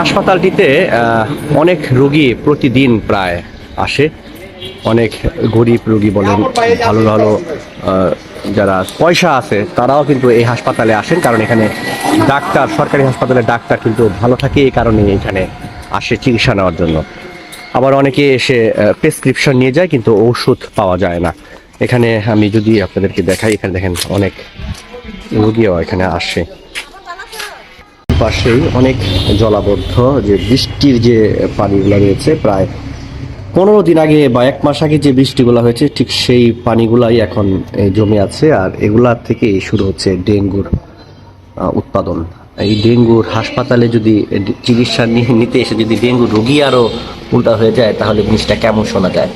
হাসপাতালটিতে অনেক রোগী প্রতিদিন প্রায় আসে। অনেক গরিব রোগী বলেন, ভালো ভালো যারা পয়সা আছে, তারাও কিন্তু এই হাসপাতালে আসেন। কারণ এখানে ডাক্তার, সরকারি হাসপাতালে ডাক্তার কিন্তু ভালো থাকে এই কারণে এখানে আসে চিকিৎসা নেওয়ার জন্য। আবার অনেকে এসে প্রেসক্রিপশন নিয়ে যায়, কিন্তু ওষুধ পাওয়া যায় না। এখানে আমি যদি আপনাদেরকে দেখাই, এখানে দেখেন অনেক রোগীও এখানে আসে। পাশেই অনেক জলাবদ্ধ যে বৃষ্টির যে পানিগুলো রয়েছে, প্রায় পনেরো দিন আগে বা এক মাস আগে যে বৃষ্টিগুলো হয়েছে, ঠিক সেই পানিগুলাই এখন জমে আছে। আর এগুলা থেকেই শুরু হচ্ছে ডেঙ্গুর উৎপাদন। এই ডেঙ্গুর হাসপাতালে যদি চিকিৎসা নিতে এসে যদি ডেঙ্গু রোগী আরও উল্টা হয়ে যায়, তাহলে জিনিসটা কেমন শোনা যায়?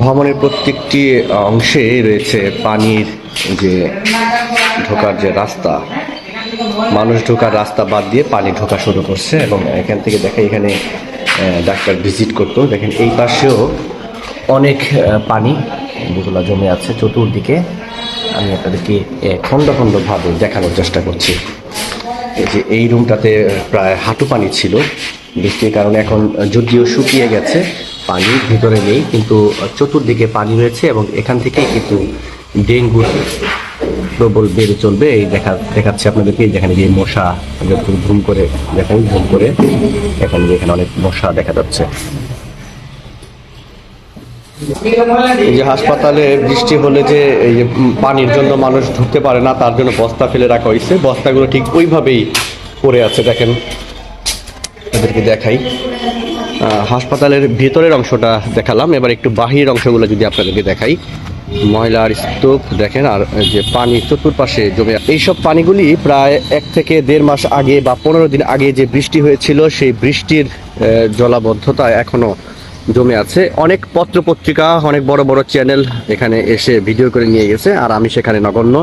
ভ্রমণের প্রত্যেকটি, অংশে রয়েছে পানির যে ঢোকার যে রাস্তা মানুষ ঢোকার রাস্তা বাদ দিয়ে পানি ঢোকা শুরু করছে এবং এখান থেকে দেখে এখানে ডাক্তার ভিজিট করতো। দেখেন এই পাশেও অনেক পানি যেগুলো জমে আছে চতুর্দিকে। আমি আপনাদেরকে খণ্ড খণ্ডভাবে দেখানোর চেষ্টা করছি। এই যে এই রুমটাতে প্রায় হাঁটু পানি ছিল। বৃষ্টির কারণে এখন যদিও শুকিয়ে গেছে পানি ভিতরে নেই, কিন্তু চতুর্দিকে পানি রয়েছে এবং এখান থেকেই কিন্তু ডেঙ্গুর প্রবল বেড়ে চলবে, এই দেখা, দেখাচ্ছে আপনাদেরকে, যেখানে যে মশা ঘুম করে দেখেন ঘুম করে, এখানে এখানে অনেক মশা দেখা যাচ্ছে। এই যে হাসপাতালে বৃষ্টি হলে যে এই যে পানির জন্য মানুষ ঢুকতে পারে না, তার জন্য বস্তা ফেলে রাখা হয়েছে। বস্তাগুলো ঠিক ওইভাবেই পড়ে আছে, দেখেন। এদেরকে দেখাই। হাসপাতালের ভেতরের অংশটা দেখালাম। এবার একটু বাহির অংশগুলো যদি আপনাদেরকে দেখাই। ময়লার স্তূপ দেখেন, আর যে পানি চতুর্পাশে জমে এইসব পানিগুলি প্রায় এক থেকে দেড় মাস আগে বা পনেরো দিন আগে যে বৃষ্টি হয়েছিল, সেই বৃষ্টির জলাবদ্ধতা এখনও জমে আছে। অনেক পত্র পত্রিকা অনেক বড় বড় চ্যানেল এখানে এসে ভিডিও করে নিয়ে গেছে, আর আমি সেখানে নগণ্য।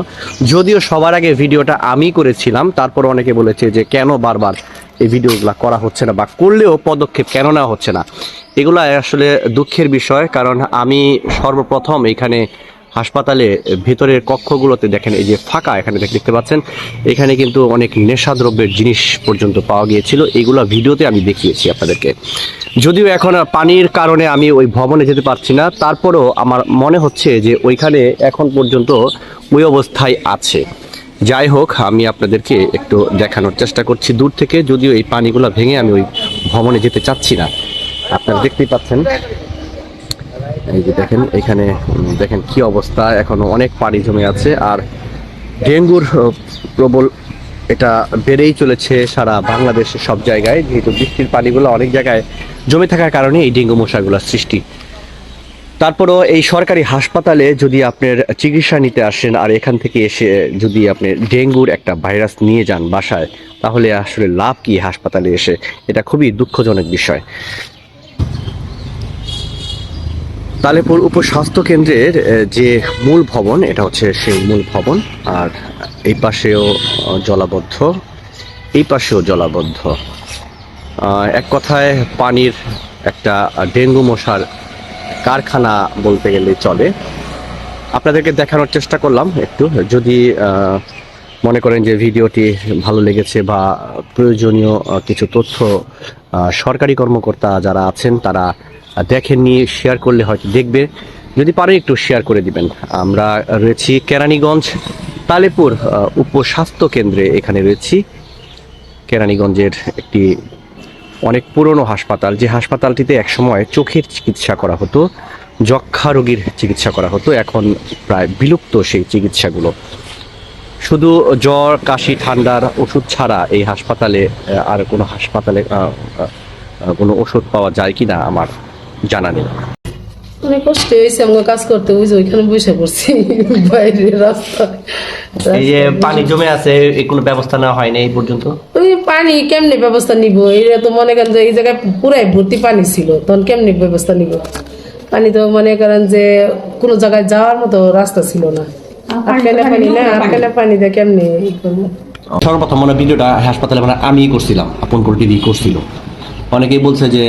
যদিও সবার আগে ভিডিওটা আমি করেছিলাম তারপর অনেকে বলেছে যে কেন বারবার এই ভিডিওগুলো করা হচ্ছে না বা করলেও পদক্ষেপ কেন নেওয়া হচ্ছে না? এগুলো আসলে দুঃখের বিষয়, কারণ আমি সর্বপ্রথম এখানে হাসপাতালে ভেতরের কক্ষগুলোতে দেখেন, এই যে ফাঁকা এখানে দেখতে পাচ্ছেন, এখানে কিন্তু অনেক নেশাদ্রব্যের জিনিস পর্যন্ত পাওয়া গিয়েছিল। এইগুলো ভিডিওতে আমি দেখিয়েছি আপনাদেরকে। যদিও এখন পানির কারণে আমি ওই ভবনে যেতে পারছি না, তারপরেও আমার মনে হচ্ছে যে ওইখানে এখন পর্যন্ত ওই অবস্থায় আছে। যাই হোক, আমি আপনাদেরকে একটু দেখানোর চেষ্টা করছি। দূর থেকে যদিও এই পানিগুলো ভেঙে আমি ওই ভ্রমণে যেতে চাচ্ছি না। আপনারা দেখতেই পাচ্ছেন। এই যে দেখেন, এখানে দেখেন কি অবস্থা। এখনও অনেক পানি জমে আছে আর ডেঙ্গুর প্রবল এটা বেড়েই চলেছে সারা বাংলাদেশের সব জায়গায়। যেহেতু বৃষ্টির পানিগুলো অনেক জায়গায় জমে থাকার কারণে এই ডেঙ্গু মশাগুলোর সৃষ্টি তারপরও এই সরকারি হাসপাতালে যদি আপনার চিকিৎসা নিতে আসেন আর এখান থেকে এসে যদি আপনি ডেঙ্গুর একটা ভাইরাস নিয়ে যান বাসায়, তাহলে আসলে লাভ কি হাসপাতালে এসে? এটা খুবই দুঃখজনক বিষয়। তালেপুর উপস্বাস্থ্য কেন্দ্রের যে মূল ভবন, এটা হচ্ছে সেই মূল ভবন, আর এই পাশেও জলাবদ্ধ, এই পাশেও জলাবদ্ধ। এক কথায় পানির একটা ডেঙ্গু মশার কারখানা বলতে গেলে চলে। আপনাদেরকে দেখানোর চেষ্টা করলাম একটু। যদি মনে করেন যে ভিডিওটি ভালো লেগেছে বা প্রয়োজনীয় কিছু তথ্য সরকারি কর্মকর্তা যারা আছেন তারা দেখেননি, শেয়ার করলে হয়তো দেখবে। যদি পারে একটু শেয়ার করে দিবেন। আমরা রয়েছি কেরানীগঞ্জ, তালেপুর উপস্বাস্থ্য কেন্দ্রে। এখানে রয়েছি কেরানীগঞ্জের একটি অনেক পুরনো হাসপাতাল, যে হাসপাতালটিতে একসময় চোখের চিকিৎসা করা হতো যক্ষা রোগীর চিকিৎসা করা হতো, এখন প্রায় বিলুপ্ত সেই চিকিৎসাগুলো। শুধু জ্বর, কাশি, ঠান্ডার ওষুধ ছাড়া এই হাসপাতালে আর কোনো হাসপাতালে কোনো ওষুধ পাওয়া যায় কি না আমার জানা নেই। অনেক কষ্ট হয়েছে আমাকে কাজ করতে ওই ওইখানে বসে পড়ছি বাইরে রাস্তা এই যে পানি জমে আছে এই কোনো ব্যবস্থা নেওয়া হয়নি এই পর্যন্ত? ওই পানি কেমনে ব্যবস্থা নিব? এটা তো মনে করেন যে এই জায়গায় পুরাই ভর্তি পানি ছিল তখন কেমনে ব্যবস্থা নিব? পানি তো মনে করেন যে কোনো জায়গায় যাওয়ার মতো রাস্তা ছিল না। পানি না আটকানে পানি। দিয়ে কেমনে ই সর্বপ্রথম মানে ভিডিওটা হাসপাতালে মানে আমিই করছিলাম আপন করে করছিল। অনেকেই বলছে যে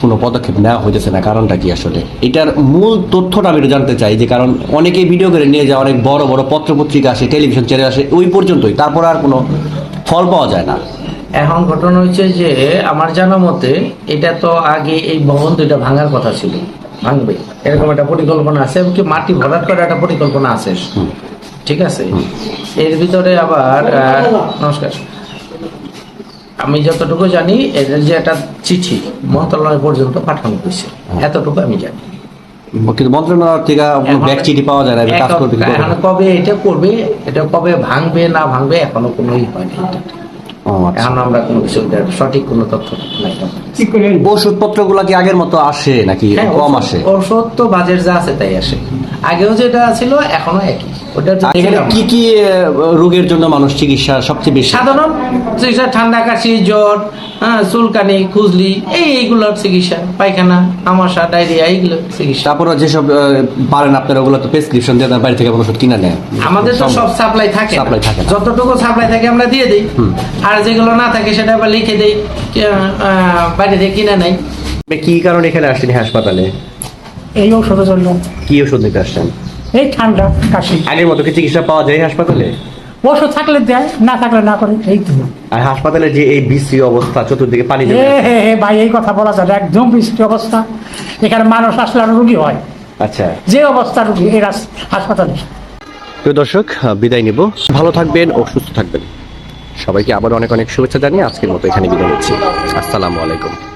কোনো পদক্ষেপ নেওয়া হইতেছে না কারণটা কি আসলে? এটার মূল তথ্যটা আমি জানতে চাই যে কারণ অনেকেই ভিডিও করে নিয়ে যায় অনেক বড় বড় পত্র পত্রিকা আসে টেলিভিশন চ্যানেল আসে ওই পর্যন্তই তারপর আর কোনো ফল পাওয়া যায় না। এখন ঘটনা হচ্ছে যে আমার জানা মতে এটা তো আগে এই ভবন দুইটা ভাঙার কথা ছিল ভাঙবে। এরকম একটা পরিকল্পনা আছে এবং কি মাটি ভরাট করার একটা পরিকল্পনা আছে। ঠিক আছে? এর ভিতরে আবার নমস্কার। আমি যতটুকু জানি এদের যে একটা চিঠি মন্ত্রণালয় পর্যন্ত পাঠানো হয়েছে। এতটুকু আমি জানি। কিন্তু মন্ত্রণালয় থেকে কোনো চিঠি পাওয়া যায় না কাজ এখন- করতে কি করবে? এখন কবে এটা করবে এটা কবে ভাঙবে না ভাঙবে এখনও কোনো ই হয়নি এটা। আচ্ছা। এখন আমরা কোনো কিছু সঠিক কোনো তথ্য নাই। কি আগের মতো আসে নাকি হ্যাঁ, কম ওষুধ- আসে? ওষুধ তো বাজেট যা আছে তাই আসে। আগেও যেটা ছিল এখনও একই। ওটা এখানে কি কি রোগের জন্য মানুষ চিকিৎসা সবচেয়ে বেশি? সাধারণ চিকিৎসা ঠান্ডা কাশি জ্বর হ্যাঁ চুলকানি খুজলি এই এইগুলোর চিকিৎসা পায়খানা আমাশা ডায়রিয়া এইগুলো চিকিৎসা। তারপরে যেসব পারেন আপনারা ওগুলো তো প্রেসক্রিপশন দিয়ে বাড়ি থেকে ওষুধ কিনে নেন। আমাদের তো সব সাপ্লাই থাকে Supply থাকে যতটুকু সাপ্লাই থাকে আমরা দিয়ে দিই। আর যেগুলো না থাকে সেটা আবার লিখে দিই আহ, বাইরে থেকে কিনে নেই। কি কারণে এখানে আসছেন এই হাসপাতালে? এই ঔষধের জন্য। কি ওষুধ নিতে আসছেন? এই ঠান্ডা কাশি। আগের মতো কি চিকিৎসা পাওয়া যায় হাসপাতালে? ওষুধ থাকলে দেয় না থাকলে না করে এই তো। আর হাসপাতালে যে এই বিশ্রী অবস্থা চতুর্দিকে পানি জমে আছে। ভাই এই কথা বলা যায় একদম বৃষ্টি অবস্থা। এখানে মানুষ আসলে আরও রুগী হয়। আচ্ছা। যে অবস্থা রুগী এই হাসপাতালে। প্রিয় দর্শক আহ, বিদায় নিব। ভালো থাকবেন ও সুস্থ থাকবেন। সবাইকে আবার অনেক অনেক শুভেচ্ছা জানিয়ে আজকের মতো এখানে বিদায় নিচ্ছি। আসসালামু আলাইকুম।